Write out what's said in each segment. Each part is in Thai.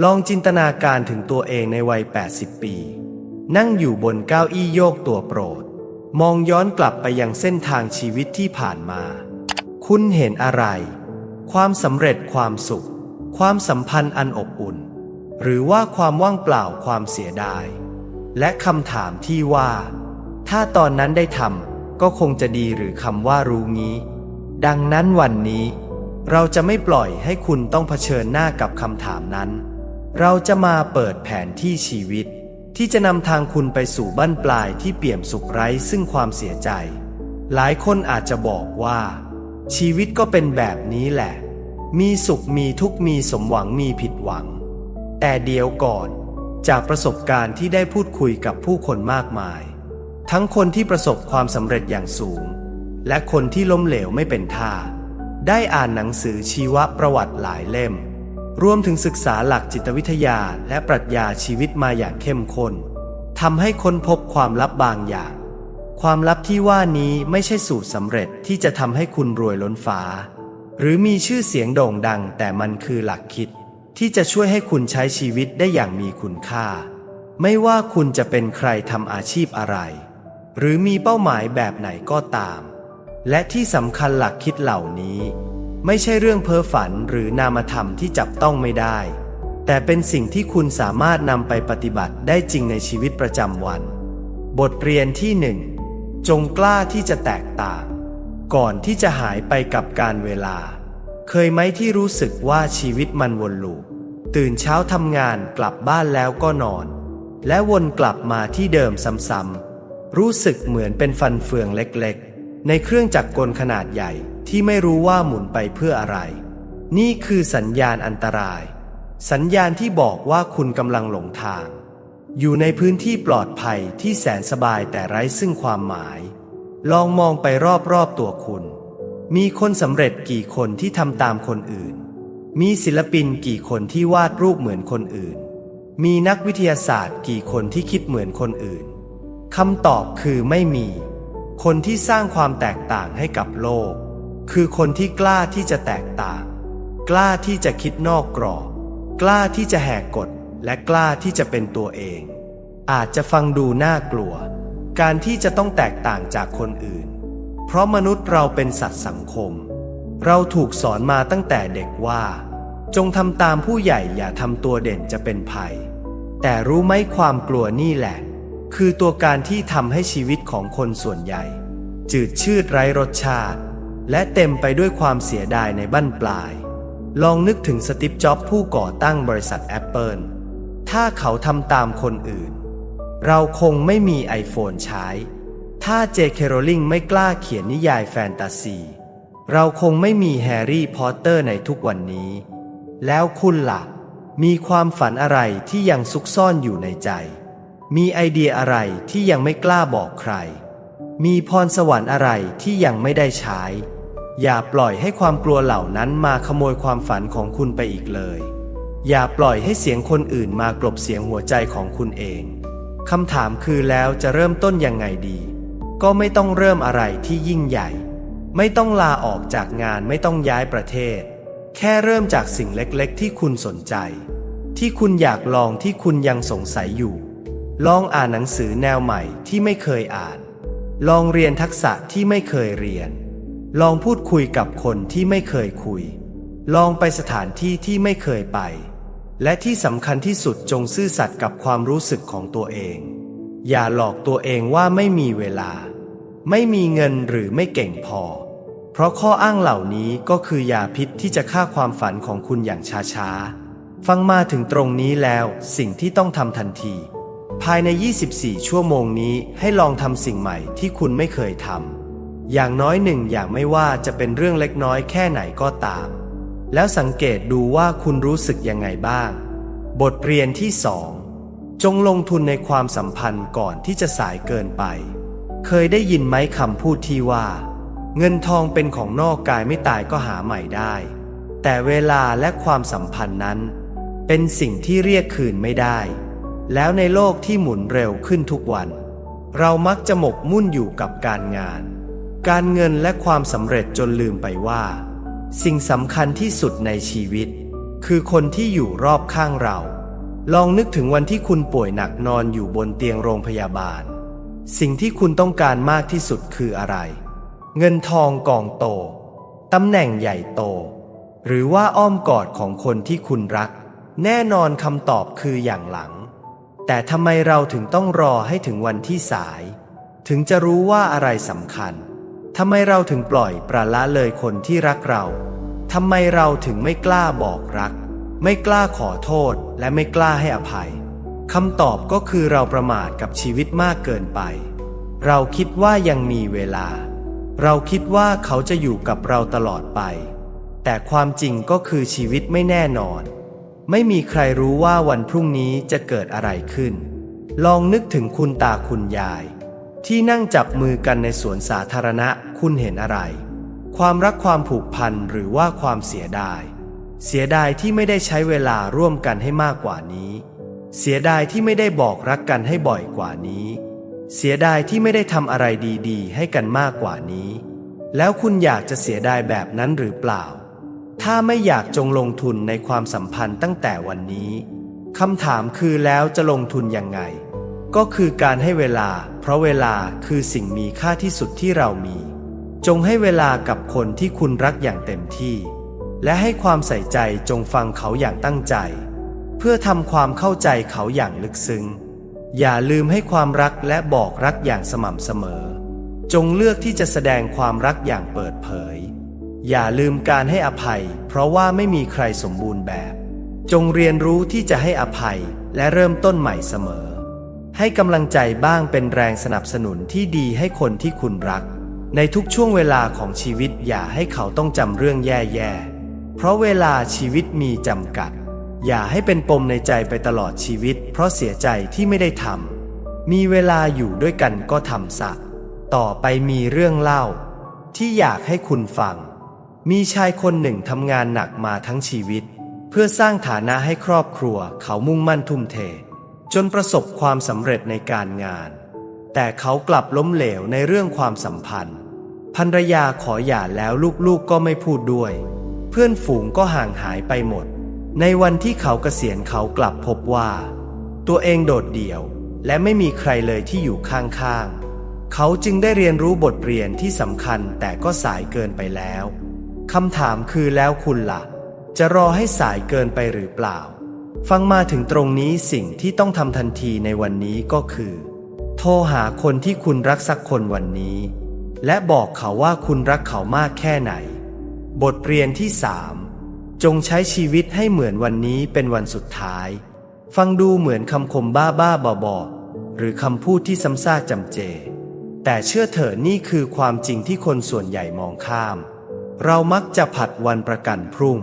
ลองจินตนาการถึงตัวเองในวัย 80 ปี นั่งอยู่บนเก้าอี้โยกตัวโปรด มองย้อนกลับไปยังเส้นทางชีวิตที่ผ่านมา คุณเห็นอะไร ความสำเร็จความสุข ความสัมพันธ์อันอบอุ่น หรือว่าความว่างเปล่าความเสียดาย และคำถามที่ว่า ถ้าตอนนั้นได้ทำก็คงจะดีหรือคำว่ารู้งี้ ดังนั้นวันนี้ เราจะไม่ปล่อยให้คุณต้องเผชิญหน้ากับคำถามนั้น เราจะมาเปิดแผนที่ชีวิต ที่จะนำทางคุณไปสู่บั้นปลายที่เปี่ยมสุขไร้ซึ่งความเสียใจ หลายคนอาจจะบอกว่า ชีวิตก็เป็นแบบนี้แหละ มีสุขมีทุกข์มีสมหวังมีผิดหวัง แต่เดี๋ยวก่อน จากประสบการณ์ที่ได้พูดคุยกับผู้คนมากมาย ทั้งคนที่ประสบความสำเร็จอย่างสูง และคนที่ล้มเหลวไม่เป็นท่า ได้อ่านหนังสือชีวประวัติหลายเล่ม รวมถึงศึกษาหลักจิตวิทยาและปรัชญาชีวิตมาอย่างเข้มข้นทำให้ค้นพบความลับบางอย่าง ความลับที่ว่านี้ไม่ใช่สูตรสำเร็จที่จะทำให้คุณรวยล้นฟ้า หรือมีชื่อเสียงโด่งดัง แต่มันคือหลักคิด ที่จะช่วยให้คุณใช้ชีวิตได้อย่างมีคุณค่า ไม่ว่าคุณจะเป็นใครทำอาชีพอะไร หรือมีเป้าหมายแบบไหนก็ตาม และที่สำคัญหลักคิดเหล่านี้ ไม่ใช่เรื่องเพ้อฝันหรือนามธรรมที่จับต้องไม่ได้ แต่เป็นสิ่งที่คุณสามารถนำไปปฏิบัติได้จริงในชีวิตประจำวัน บทเรียนที่หนึ่งจงกล้าที่จะแตกต่าง ก่อนที่จะหายไปกับการเวลา เคยไหมที่รู้สึกว่าชีวิตมันวนลูปตื่นเช้าทำงานกลับบ้านแล้วก็นอน และวนกลับมาที่เดิมซ้ำๆรู้สึกเหมือนเป็นฟันเฟืองเล็กๆ ในเครื่องจักรกลขนาดใหญ่ ที่ไม่รู้ว่าหมุนไปเพื่ออะไร นี่คือสัญญาณอันตราย สัญญาณที่บอกว่าคุณกำลังหลงทาง อยู่ในพื้นที่ปลอดภัยที่แสนสบายแต่ไร้ซึ่งความหมาย ลองมองไปรอบๆตัวคุณ มีคนสำเร็จกี่คนที่ทำตามคนอื่น มีศิลปินกี่คนที่วาดรูปเหมือนคนอื่น มีนักวิทยาศาสตร์กี่คนที่คิดเหมือนคนอื่นคำตอบคือไม่มี คนที่สร้างความแตกต่างให้กับโลก คือคนที่กล้าที่จะแตกต่าง กล้าที่จะคิดนอกกรอบ กล้าที่จะแหกกฎ และกล้าที่จะเป็นตัวเอง อาจจะฟังดูน่ากลัว การที่จะต้องแตกต่างจากคนอื่น เพราะมนุษย์เราเป็นสัตว์สังคม เราถูกสอนมาตั้งแต่เด็กว่า จงทำตามผู้ใหญ่อย่าทำตัวเด่นจะเป็นภัย แต่รู้ไหมความกลัวนี่แหละ คือตัวการที่ทำให้ชีวิตของคนส่วนใหญ่ จืดชืดไร้รสชาติ และเต็มไปด้วยความเสียดายในบั้นปลาย ลองนึกถึงสติปจ็อบผู้ก่อตั้งบริษัทแอปเปิลถ้าเขาทำตามคนอื่น เราคงไม่มี iPhone ใช้ ถ้าเจเคโรลิงไม่กล้าเขียนนิยายแฟนตาซี เราคงไม่มีแฮร์รี่พอตเตอร์ในทุกวันนี้ แล้วคุณล่ะ มีความฝันอะไรที่ยังซุกซ่อนอยู่ในใจ มีไอเดียอะไรที่ยังไม่กล้าบอกใคร มีพรสวรรค์อะไรที่ยังไม่ได้ใช้ อย่าปล่อยให้ความกลัวเหล่านั้นมาขโมยความฝันของคุณไปอีกเลย อย่าปล่อยให้เสียงคนอื่นมากลบเสียงหัวใจของคุณเองคำถามคือแล้วจะเริ่มต้นยังไงดี ก็ไม่ต้องเริ่มอะไรที่ยิ่งใหญ่ ไม่ต้องลาออกจากงานไม่ต้องย้ายประเทศ แค่เริ่มจากสิ่งเล็กๆ ที่คุณสนใจ ที่คุณอยากลองที่คุณยังสงสัยอยู่ ลองอ่านหนังสือแนวใหม่ที่ไม่เคยอ่าน ลองเรียนทักษะที่ไม่เคยเรียน ลองพูดคุยกับคนที่ไม่เคยคุย ลองไปสถานที่ที่ไม่เคยไป และที่สำคัญที่สุดจงซื่อสัตย์กับความรู้สึกของตัวเอง อย่าหลอกตัวเองว่าไม่มีเวลา ไม่มีเงินหรือไม่เก่งพอ เพราะข้ออ้างเหล่านี้ก็คือยาพิษที่จะฆ่าความฝันของคุณอย่างช้าๆ ฟังมาถึงตรงนี้แล้วสิ่งที่ต้องทำทันที ภายใน 24 ชั่วโมงนี้ให้ลองทำสิ่งใหม่ที่คุณไม่เคยทำ อย่างน้อยหนึ่งอย่างไม่ว่าจะเป็นเรื่องเล็กน้อยแค่ไหนก็ตาม แล้วสังเกตดูว่าคุณรู้สึกยังไงบ้าง บทเรียนที่สองจงลงทุนในความสัมพันธ์ก่อนที่จะสายเกินไป เคยได้ยินไหมคำพูดที่ว่า เงินทองเป็นของนอกกายไม่ตายก็หาใหม่ได้ แต่เวลาและความสัมพันธ์นั้น เป็นสิ่งที่เรียกคืนไม่ได้ แล้วในโลกที่หมุนเร็วขึ้นทุกวัน เรามักจะหมกมุ่นอยู่กับการงาน การเงินและความสำเร็จจนลืมไปว่า สิ่งสำคัญที่สุดในชีวิต คือคนที่อยู่รอบข้างเรา ลองนึกถึงวันที่คุณป่วยหนักนอนอยู่บนเตียงโรงพยาบาล สิ่งที่คุณต้องการมากที่สุดคืออะไร เงินทองกองโตตำแหน่งใหญ่โต หรือว่าอ้อมกอดของคนที่คุณรัก แน่นอนคำตอบคืออย่างหลัง แต่ทำไมเราถึงต้องรอให้ถึงวันที่สาย ถึงจะรู้ว่าอะไรสำคัญทำไมเราถึงปล่อยปละละเลยคนที่รักเราทำไมเราถึงไม่กล้าบอกรัก ไม่กล้าขอโทษและไม่กล้าให้อภัยคำตอบก็คือเราประมาทกับชีวิตมากเกินไป เราคิดว่ายังมีเวลา เราคิดว่าเขาจะอยู่กับเราตลอดไป แต่ความจริงก็คือชีวิตไม่แน่นอน ไม่มีใครรู้ว่าวันพรุ่งนี้จะเกิดอะไรขึ้น ลองนึกถึงคุณตาคุณยาย ที่นั่งจับมือกันในสวนสาธารณะคุณเห็นอะไร ความรักความผูกพันหรือว่าความเสียดาย เสียดายที่ไม่ได้ใช้เวลาร่วมกันให้มากกว่านี้ เสียดายที่ไม่ได้บอกรักกันให้บ่อยกว่านี้ เสียดายที่ไม่ได้ทำอะไรดีๆ ให้กันมากกว่านี้ แล้วคุณอยากจะเสียดายแบบนั้นหรือเปล่า ถ้าไม่อยากจงลงทุนในความสัมพันธ์ตั้งแต่วันนี้คำถามคือแล้วจะลงทุนยังไง ก็คือการให้เวลา เพราะเวลาคือสิ่งมีค่าที่สุดที่เรามี จงให้เวลากับคนที่คุณรักอย่างเต็มที่ และให้ความใส่ใจจงฟังเขาอย่างตั้งใจ เพื่อทำความเข้าใจเขาอย่างลึกซึ้ง อย่าลืมให้ความรักและบอกรักอย่างสม่ำเสมอ จงเลือกที่จะแสดงความรักอย่างเปิดเผย อย่าลืมการให้อภัย เพราะว่าไม่มีใครสมบูรณ์แบบ จงเรียนรู้ที่จะให้อภัยและเริ่มต้นใหม่เสมอ ให้กำลังใจบ้างเป็นแรงสนับสนุนที่ดีให้คนที่คุณรัก ในทุกช่วงเวลาของชีวิตอย่าให้เขาต้องจำเรื่องแย่ๆ เพราะเวลาชีวิตมีจำกัด อย่าให้เป็นปมในใจไปตลอดชีวิต เพราะเสียใจที่ไม่ได้ทำมีเวลาอยู่ด้วยกันก็ทำซะต่อไปมีเรื่องเล่า ที่อยากให้คุณฟัง มีชายคนหนึ่งทำงานหนักมาทั้งชีวิต เพื่อสร้างฐานะให้ครอบครัวเขามุ่งมั่นทุ่มเท จนประสบความสำเร็จในการงาน แต่เขากลับล้มเหลวในเรื่องความสัมพันธ์ภรรยาขอหย่าแล้วลูกๆก็ไม่พูดด้วย เพื่อนฝูงก็ห่างหายไปหมด ในวันที่เขาเกษียณเขากลับพบว่า ตัวเองโดดเดี่ยว และไม่มีใครเลยที่อยู่ข้างๆเขาจึงได้เรียนรู้บทเรียนที่สำคัญแต่ก็สายเกินไปแล้ว คำถามคือแล้วคุณละ่ะ จะรอให้สายเกินไปหรือเปล่า ฟังมาถึงตรงนี้สิ่งที่ต้องทำทันทีในวันนี้ก็คือ โทรหาคนที่คุณรักสักคนวันนี้ และบอกเขาว่าคุณรักเขามากแค่ไหน บทเรียนที่สามจงใช้ชีวิตให้เหมือนวันนี้เป็นวันสุดท้าย ฟังดูเหมือนคำคมบ้าบ้าบอบอๆหรือคำพูดที่ซ้ำซากจำเจ แต่เชื่อเถอะนี่คือความจริงที่คนส่วนใหญ่มองข้าม เรามักจะผัดวันประกันพรุ่ง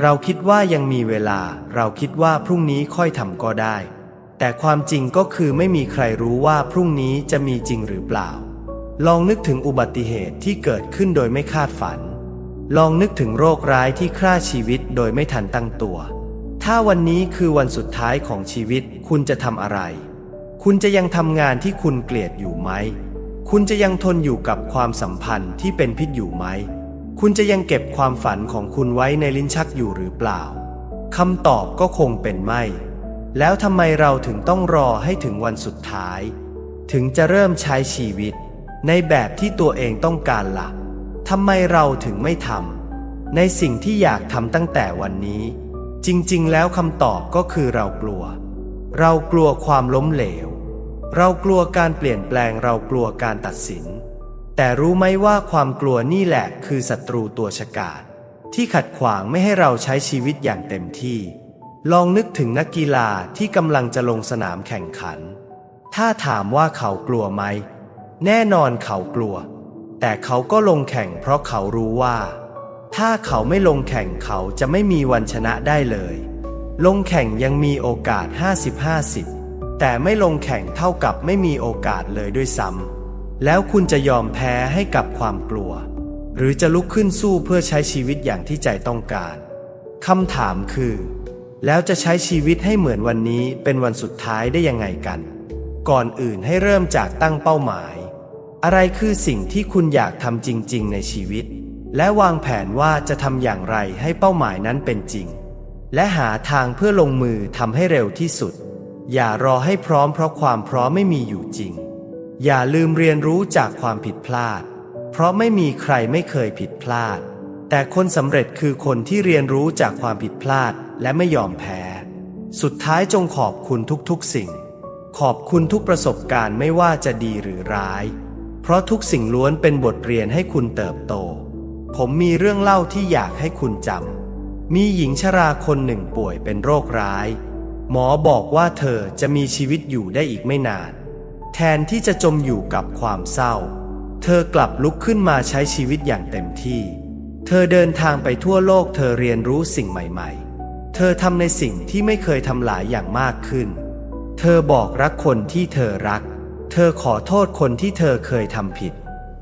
เราคิดว่ายังมีเวลา เราคิดว่าพรุ่งนี้ค่อยทำก็ได้ แต่ความจริงก็คือไม่มีใครรู้ว่าพรุ่งนี้จะมีจริงหรือเปล่า ลองนึกถึงอุบัติเหตุที่เกิดขึ้นโดยไม่คาดฝัน ลองนึกถึงโรคร้ายที่ฆ่าชีวิตโดยไม่ทันตั้งตัว ถ้าวันนี้คือวันสุดท้ายของชีวิต คุณจะทำอะไร คุณจะยังทำงานที่คุณเกลียดอยู่ไหม คุณจะยังทนอยู่กับความสัมพันธ์ที่เป็นพิษอยู่ไหม คุณจะยังเก็บความฝันของคุณไว้ในลิ้นชักอยู่หรือเปล่าคำตอบก็คงเป็นไม่ แล้วทำไมเราถึงต้องรอให้ถึงวันสุดท้าย ถึงจะเริ่มใช้ชีวิต ในแบบที่ตัวเองต้องการละ่ะทำไมเราถึงไม่ทำในสิ่งที่อยากทำตั้งแต่วันนี้ จริงๆ แล้วคำตอบก็คือเรากลัว เรากลัวความล้มเหลว เรากลัวการเปลี่ยนแปลงเรากลัวการตัดสิน แต่รู้ไหมว่าความกลัวนี่แหละคือศัตรูตัวฉกาจที่ขัดขวางไม่ให้เราใช้ชีวิตอย่างเต็มที่ ลองนึกถึงนักกีฬาที่กำลังจะลงสนามแข่งขัน ถ้าถามว่าเขากลัวไหม แน่นอนเขากลัว แต่เขาก็ลงแข่งเพราะเขารู้ว่า ถ้าเขาไม่ลงแข่งเขาจะไม่มีวันชนะได้เลย ลงแข่งยังมีโอกาส 50-50 แต่ไม่ลงแข่งเท่ากับไม่มีโอกาสเลยด้วยซ้ำ แล้วคุณจะยอมแพ้ให้กับความกลัว หรือจะลุกขึ้นสู้เพื่อใช้ชีวิตอย่างที่ใจต้องการคำถามคือ แล้วจะใช้ชีวิตให้เหมือนวันนี้เป็นวันสุดท้ายได้ยังไงกัน ก่อนอื่นให้เริ่มจากตั้งเป้าหมาย อะไรคือสิ่งที่คุณอยากทำจริง ๆ ในชีวิต และวางแผนว่าจะทำอย่างไรให้เป้าหมายนั้นเป็นจริง และหาทางเพื่อลงมือทำให้เร็วที่สุด อย่ารอให้พร้อมเพราะความพร้อมไม่มีอยู่จริง อย่าลืมเรียนรู้จากความผิดพลาด เพราะไม่มีใครไม่เคยผิดพลาด แต่คนสำเร็จคือคนที่เรียนรู้จากความผิดพลาดและไม่ยอมแพ้ สุดท้ายจงขอบคุณทุกๆสิ่ง ขอบคุณทุกประสบการณ์ไม่ว่าจะดีหรือร้าย เพราะทุกสิ่งล้วนเป็นบทเรียนให้คุณเติบโต ผมมีเรื่องเล่าที่อยากให้คุณจำ มีหญิงชราคนหนึ่งป่วยเป็นโรคร้าย หมอบอกว่าเธอจะมีชีวิตอยู่ได้อีกไม่นาน แทนที่จะจมอยู่กับความเศร้า เธอกลับลุกขึ้นมาใช้ชีวิตอย่างเต็มที่ เธอเดินทางไปทั่วโลกเธอเรียนรู้สิ่งใหม่ ๆ เธอทำในสิ่งที่ไม่เคยทำหลายอย่างมากขึ้น เธอบอกรักคนที่เธอรัก เธอขอโทษคนที่เธอเคยทำผิด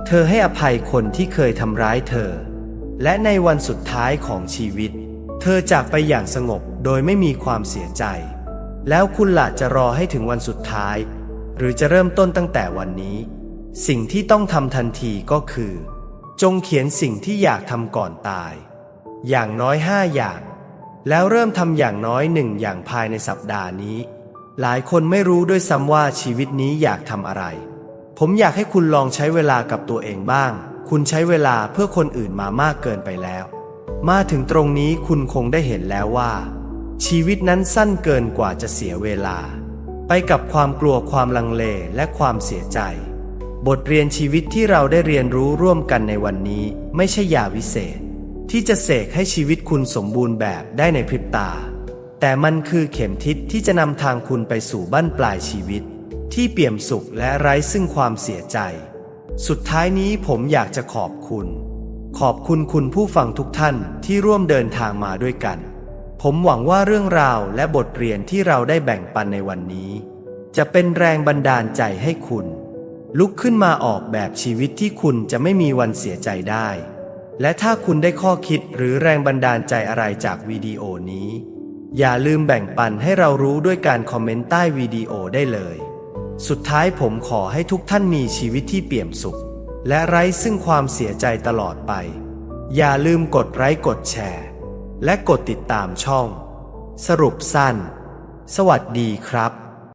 เธอให้อภัยคนที่เคยทำร้ายเธอ และในวันสุดท้ายของชีวิต เธอจากไปอย่างสงบโดยไม่มีความเสียใจ แล้วคุณล่ะจะรอให้ถึงวันสุดท้าย หรือจะเริ่มต้นตั้งแต่วันนี้ สิ่งที่ต้องทำทันทีก็คือ จงเขียนสิ่งที่อยากทำก่อนตาย อย่างน้อยห้าอย่าง แล้วเริ่มทำอย่างน้อยหนึ่งอย่างภายในสัปดาห์นี้ หลายคนไม่รู้ด้วยซ้ำว่าชีวิตนี้อยากทำอะไร ผมอยากให้คุณลองใช้เวลากับตัวเองบ้าง คุณใช้เวลาเพื่อคนอื่นมามากเกินไปแล้ว มาถึงตรงนี้คุณคงได้เห็นแล้วว่า ชีวิตนั้นสั้นเกินกว่าจะเสียเวลา ไปกับความกลัวความลังเลและความเสียใจ บทเรียนชีวิตที่เราได้เรียนรู้ร่วมกันในวันนี้ไม่ใช่ยาวิเศษ ที่จะเสกให้ชีวิตคุณสมบูรณ์แบบได้ในพริบตา แต่มันคือเข็มทิศที่จะนำทางคุณไปสู่บั้นปลายชีวิต ที่เปี่ยมสุขและไร้ซึ่งความเสียใจ สุดท้ายนี้ผมอยากจะขอบคุณ ขอบคุณคุณผู้ฟังทุกท่านที่ร่วมเดินทางมาด้วยกัน ผมหวังว่าเรื่องราวและบทเรียนที่เราได้แบ่งปันในวันนี้ จะเป็นแรงบันดาลใจให้คุณ ลุกขึ้นมาออกแบบชีวิตที่คุณจะไม่มีวันเสียใจได้ และถ้าคุณได้ข้อคิดหรือแรงบันดาลใจอะไรจากวิดีโอนี้ อย่าลืมแบ่งปันให้เรารู้ด้วยการคอมเมนต์ใต้วิดีโอได้เลย สุดท้ายผมขอให้ทุกท่านมีชีวิตที่เปี่ยมสุข และไร้ซึ่งความเสียใจตลอดไป อย่าลืมกดไลค์กดแชร์ และกดติดตามช่อง สรุปสั้น สวัสดีครับ